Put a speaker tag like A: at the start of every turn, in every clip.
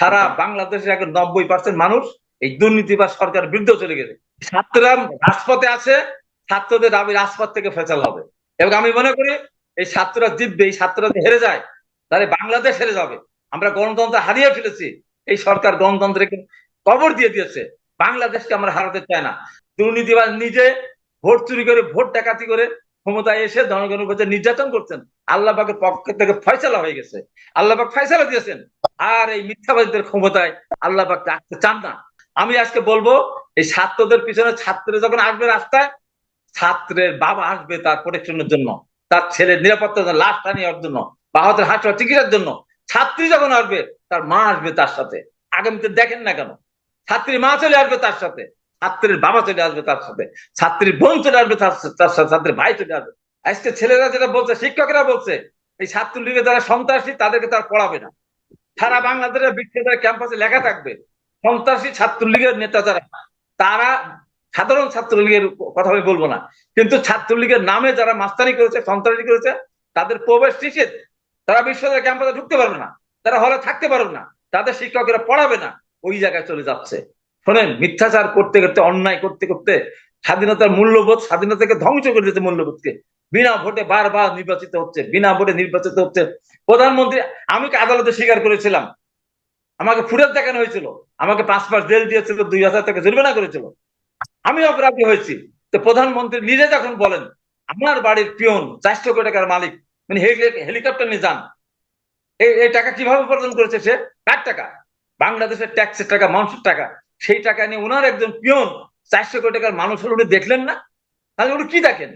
A: সারা বাংলাদেশের এখন নব্বই পার্সেন্ট মানুষ এই দুর্নীতিবাদ সরকার বিরুদ্ধে চলে গেছে। ছাত্ররা রাজপথে আছে, ছাত্রদের দাবি রাজপথ থেকে ফেচাল হবে। এবং আমি মনে করি এই ছাত্ররা জিতবে, এই ছাত্ররা হেরে যায়, তাহলে বাংলাদেশ হেরে যাবে। আমরা গণতন্ত্র হারিয়ে ফেলেছি, এই সরকার গণতন্ত্রকে কবর দিয়ে দিয়েছে? বাংলাদেশকে আমরা হারাতে চাই না। দুর্নীতিবাদ নিজে ভোট চুরি করে, ভোট ডাকাতি করে ক্ষমতায় এসে জনগণের উপর নির্যাতন করছেন, আল্লাহ পাকের পক্ষ থেকে ফয়সালা হয়ে গেছে। আল্লাহ পাক ফয়সালা দিয়েছেন। আর এই মিথ্যাবাদীদের ক্ষমতায় আল্লাহ পাক রাখতে চান না। আমি আজকে বলব, এই ছাত্রদের পিছনে ছাত্র যখন আসবে রাস্তায়, ছাত্রের বাবা আসবে তার প্রোটেকশনের জন্য, তার ছেলের নিরাপত্তার জন্য লাশটা নেওয়ার জন্য বাহাতের হাসপাতাল চিকিৎসার জন্য, ছাত্রী যখন আসবে, তার মা আসবে তার সাথে। আগামীতে দেখেন না কেন? ছাত্রী মা চলে আসবে তার সাথে। ছাত্রীর বাবা চলে আসবে, তার সাথে। ছাত্রীর বোন চলে আসবে, তার সাথে ছাত্রীর ভাই চলে আসবে। আজকে ছেলেরা যেটা বলছে, শিক্ষকেরা বলছে, এই ছাত্রলীগের যারা সন্ত্রাসী, তাদেরকে তার পড়াবে না। সারা বাংলাদেশের বিশ্ববিদ্যালয় ক্যাম্পাসে লেখা থাকবে, সন্ত্রাসী ছাত্রলীগের নেতা যারা, তারা সাধারণ ছাত্রলীগের কথা আমি বলব না। কিন্তু ছাত্রলীগের নামে যারা মাস্তানি করেছে, সন্ত্রাসী করেছে, তাদের প্রবেশ নিষেধ। তারা বিশ্ববিদ্যালয় ক্যাম্পাসে ঢুকতে পারবে না। তারা হলে থাকতে পারবে না। তাদের শিক্ষকেরা পড়াবে না। ওই জায়গায় চলে যাচ্ছে। শোনেন, মিথ্যাচার করতে করতে, অন্যায় করতে করতে স্বাধীনতার মূল্যবোধ স্বাধীনতাকে ধ্বংস করে দিতে মূল্যবোধকে। বিনা ভোটে বারবার নির্বাচিত হচ্ছে, বিনা ভোটে নির্বাচিত হচ্ছে। প্রধানমন্ত্রী, আমি আদালতে স্বীকার করেছিলাম? আমাকে ফুরেত দেখানো হয়েছিল। আমাকে পাঁচ মাস জেল দিয়েছিল, দুই হাজার টাকা জরিমানা করেছিল। আমি অপরাধী হয়েছি। তো প্রধানমন্ত্রী নিজে যখন বলেন, আমার বাড়ির পিয়ন, চারশো কোটি টাকার মালিক মানে হেলিকপ্টার নিয়ে যান। এই টাকা কীভাবে উপার্জন করেছে সে? কার টাকা? বাংলাদেশের ট্যাক্সের টাকা, মানুষের টাকা। সেই টাকা নিয়ে ওনার একজন পিয়ন চারশো কোটি টাকার মানুষ হলে, উনি দেখলেন না? তাহলে উনি কি দেখেন?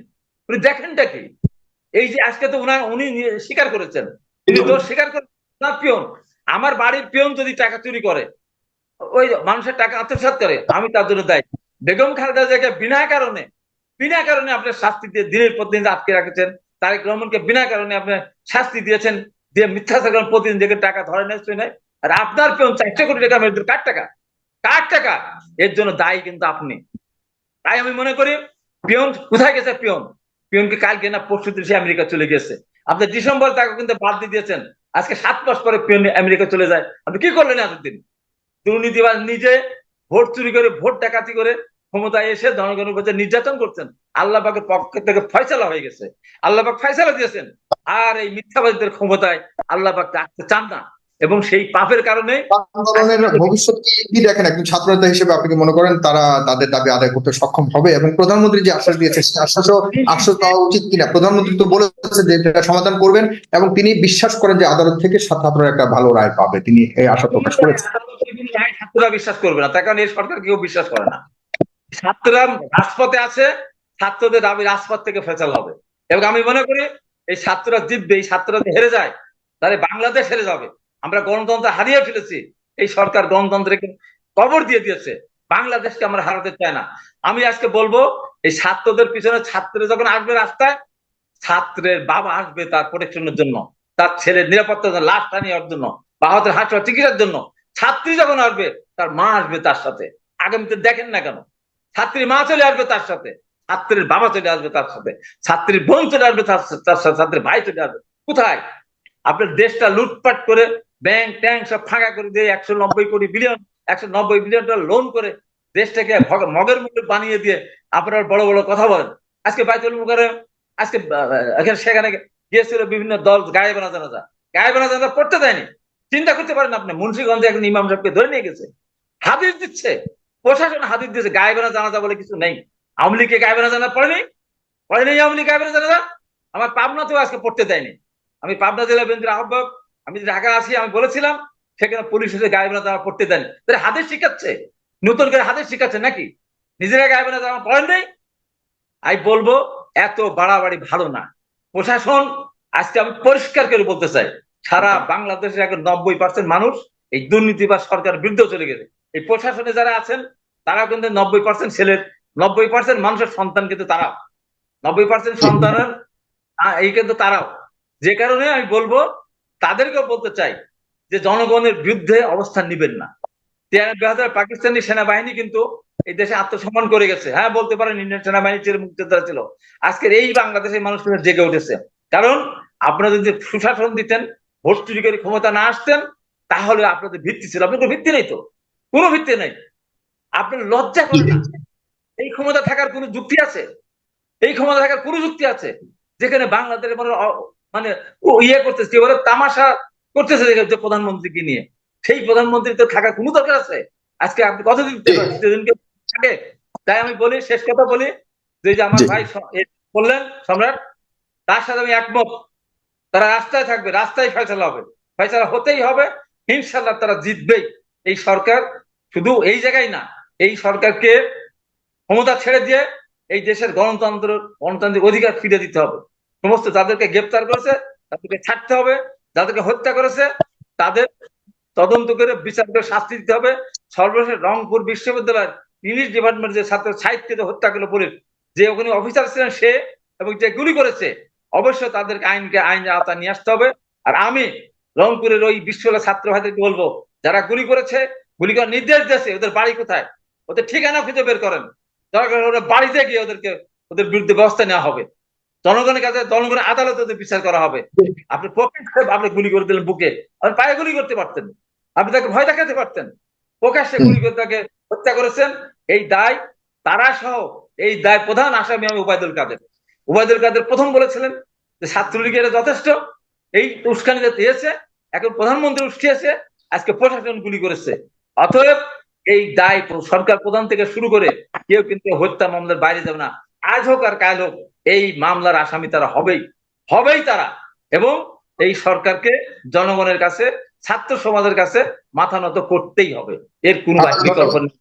A: উনি দেখেনটা কি? এই যে আজকে তো উনার, উনি স্বীকার করেছেন। দোষ স্বীকার করেন ওনার পিয়ন, আমার বাড়ির পিয়ন যদি টাকা চুরি করে, ওই মানুষের টাকা আত্মসাৎ করে, আমি তার জন্য দায়ী। বেগম খালেদা জিয়াকে বিনা কারণে বিনা কারণে আপনি শাস্তি দিয়ে দিনের পর দিন আটকে রাখেছেন, তারেক রহমানকে বিনা কারণে আপনি শাস্তি দিয়েছেন, দিয়ে মিথ্যাচার প্রতিদিন দেখে টাকা ধরে নেয় আর আপনার পেন চারশো কোটি টাকা মেরে কার টাকা? কার টাকা? এর জন্য দায়ী কিন্তু আপনি। তাই আমি মনে করি, পিয়ন, কোথায় গেছে পিয়ন? পিয়নকে কালকে না পরশু সে আমেরিকা চলে গেছে। আপনি ডিসেম্বর টাকা কিন্তু বাদ দিয়ে দিয়েছেন। আজকে সাত মাস পরে পিয়ন আমেরিকা চলে যায়। আপনি কি করলেন এতদিন? দুর্নীতিবাজ নিজে ভোট চুরি করে, ভোট ডাকাতি করে ক্ষমতায় এসে জনগণের উপর নির্যাতন করছেন। আল্লাহ পাকের পক্ষ থেকে ফয়সালা হয়ে গেছে। আল্লাহ পাক ফয়সালা দিয়েছেন। আর এই মিথ্যাবাদীদের ক্ষমতায় আল্লাহ পাক রাখতে চান না। এবং সেই পাপের কারণে
B: আন্দোলনের ভবিষ্যৎ কি দেখেন? একজন ছাত্র নেতা হিসেবে আপনি কি মনে করেন তারা তাদের দাবি আদায় করতে সক্ষম হবে? এবং প্রধানমন্ত্রী যে আশ্বাস দিয়েছে সেই আশ্বাসও আশ্বাস দেওয়া উচিত কিনা? প্রধানমন্ত্রী তো বলেছে যে এটা সমাধান করবেন এবং তিনি বিশ্বাস করেন যে আদালত থেকে ছাত্ররা একটা ভালো রায় পাবে। তিনি এই আশা প্রকাশ করেছেন।
A: ছাত্ররা বিশ্বাস করবে না। তার কারণ এই সরকার কেউ বিশ্বাস করে না। ছাত্ররা রাজপথে আছে ছাত্রদের দাবি রাজপথ থেকে ফেচাল হবে। এবং আমি মনে করি এই ছাত্ররা জিতবে এই ছাত্ররা হেরে যায় তাহলে বাংলাদেশ হেরে যাবে। আমরা গণতন্ত্র হারিয়ে ফেলেছি। এই সরকার গণতন্ত্রকে কবর দিয়ে দিয়েছে। বাংলাদেশকে আমরা হারাতে চাই না। আমি আজকে বলব, এই ছাত্রদের পিছনে ছাত্র যখন আসবে রাস্তায়, ছাত্রের বাবা আসবে তার প্রোটেকশনের জন্য, তার ছেলের নিরাপত্তার জন্য লাশটা নেওয়ার জন্য বাহাতের হাসপাতাল চিকিৎসার জন্য। ছাত্রী যখন আসবে, তার মা আসবে তার সাথে। আগামীতে দেখেন না কেন। ছাত্রীর মা চলে আসবে তার সাথে। ছাত্রের বাবা চলে আসবে তার সাথে। ছাত্রীর বোন চলে আসবে তার সাথে ছাত্রীর ভাই চলে আসবে। কোথায়? আপনার দেশটা লুটপাট করে ব্যাংক ট্যাঙ্ক সব ফাঁকা করে দিয়ে একশো নব্বই কোটি বিলিয়ন একশো নব্বই বিলিয়ন ডলার লোন করে দেশটাকে মগের মূল্য বানিয়ে দিয়ে আপনারা বড় বড় কথা বলেন। আজকে বাইতুল মুখারে আজকে এখানে সেখানে গিয়েছিল বিভিন্ন দল গায়ে বানা জানাজা গায়ে বানা জানাজা পড়তে দেয়নি। চিন্তা করতে পারেন আপনি, মুন্সিগঞ্জে একজন ইমাম সাহেবকে ধরে নিয়ে গেছে। হাদিস দিচ্ছে। প্রশাসন হাদিস দিচ্ছে গায়ে বানা জানাজা বলে কিছু নেই। আওয়ামী লীগকে গায়ে বানা জানা পড়েনি? পড়েনি আওয়ামী লীগ গায়ে বানা জানাজা আমার পাবনাতেও আজকে পড়তে দেয়নি। আমি পাবনা জেলা বিএনপির আহ্বায়ক। আমি ঢাকা আছি, আমি বলেছিলাম, সেখানে পুলিশ এসে গায়ে বানা জামা পড়তে দেন তাহলে হাদিস শিখাচ্ছে? নতুন করে হাদিস শিখাচ্ছে নাকি? নিজেরা গায়ে বানা জামা পড়েন নেই? আমি বলব, এত বাড়াবাড়ি ভালো না। প্রশাসন, আজকে আমি পরিষ্কার করে বলতে চাই, সারা বাংলাদেশের এখন নব্বই পার্সেন্ট মানুষ এই দুর্নীতি বা সরকার বিরুদ্ধে চলে গেছে। এই প্রশাসনে যারা আছেন তারা কিন্তু নব্বই পার্সেন্ট ছেলের, নব্বই পার্সেন্ট মানুষের সন্তান কিন্তু তারাও। নব্বই পার্সেন্ট সন্তানের এই কিন্তু তারাও। যে কারণে আমি বলব তাদেরকেও বলতে চাই যে জনগণের বিরুদ্ধে অবস্থান নিবেন না। পাকিস্তানি সেনাবাহিনী কিন্তু এই দেশে আত্মসম্মান করে গেছে। হ্যাঁ বলতে পারেন ইন্ডিয়ান সেনাবাহিনী ছিল মুক্তিযোদ্ধা ছিল। আজকের এই বাংলাদেশের মানুষ জেগে উঠেছে। কারণ আপনারা যদি সুশাসন দিতেন ভোট চুরি করে ক্ষমতা না আসতেন, তাহলে আপনাদের ভিত্তি ছিল। আপনার কোনো ভিত্তি নেই তো? কোনো ভিত্তি নেই। আপনার লজ্জা করে এই ক্ষমতা থাকার কোনো যুক্তি আছে? এই ক্ষমতা থাকার কোনো যুক্তি আছে? যেখানে বাংলাদেশের মানে অ- মানে ও ইয়ে করতেছে কি বলে তামাশা করতেছে দেখে যে প্রধানমন্ত্রীকে নিয়ে। সেই প্রধানমন্ত্রী তো থাকার কোনো দরকার আছে? আজকে আপনি কতদিন দিনকে থাকে তাই আমি বলি শেষ কথা বলি যে আমার ভাই বললেন সম্রাট তার সাথে আমি একমত। তারা রাস্তায় থাকবে রাস্তায় ফয়সলা হবে। ফয়সলা হতেই হবে ইনশাল্লাহ তারা জিতবেই। এই সরকার শুধু এই জায়গায় না এই সরকারকে ক্ষমতা ছেড়ে দিয়ে এই দেশের গণতন্ত্র গণতান্ত্রিক অধিকার ফিরে দিতে হবে। সমস্ত যাদেরকে গ্রেপ্তার করেছে, তাদেরকে ছাড়তে হবে, যাদেরকে হত্যা করেছে, তাদের তদন্ত করে বিচার করে শাস্তি দিতে হবে। সর্বশেষ রংপুর বিশ্ববিদ্যালয়ের ইংলিশ ডিপার্টমেন্ট যে ছাত্র সাহিত্যকে হত্যা করল পুলিশ, যে ওখানে অফিসার ছিলেন সে এবং যে গুলি করেছে, অবশ্যই তাদেরকে আইনকে আইনের আওতা নিয়ে আসতে হবে। আর আমি রংপুরের ওই বিশ্ববিদ্যালয়ের ছাত্র ভাইদেরকে বলব, যারা গুলি করেছে, গুলি করার নির্দেশ দিয়েছে, ওদের বাড়ি কোথায়? ওদের ঠিকানা খুঁজে বের করেন। দরকার ওদের বাড়িতে গিয়ে ওদেরকে, ওদের বিরুদ্ধে ব্যবস্থা নেওয়া হবে। জনগণের কাছে জনগণের আদালতে বিচার করা হবে, আপনি প্রকাশ্যে আপনি গুলি করে দিলেন বুকে, আপনি পায়ে গুলি করতে পারতেন। আপনি তাকে ভয় দেখাতে পারতেন। প্রকাশ্যে গুলি করে তাকে হত্যা করেছেন। এই দায় তারা সহ এই দায় প্রধান আসামি আমি উবায়দুল কাদের। উবায়দুল কাদের প্রথম বলেছিলেন যে ছাত্রলীগের যথেষ্ট। এই উস্কানিতে দিয়েছে, এখন প্রধানমন্ত্রী উস্কিয়েছে আজকে প্রশাসন গুলি করেছে। অতএব এই দায় সরকার প্রধান থেকে শুরু করে কেউ কিন্তু হত্যা মামলার বাইরে যাবে না। আজ হোক আর কাল হোক এই মামলার আসামি তারা হবেই হবেই তারা। এবং এই সরকারকে জনগণের কাছে ছাত্র সমাজের কাছে মাথা নত করতেই হবে। এর কোন বিকল্প নেই।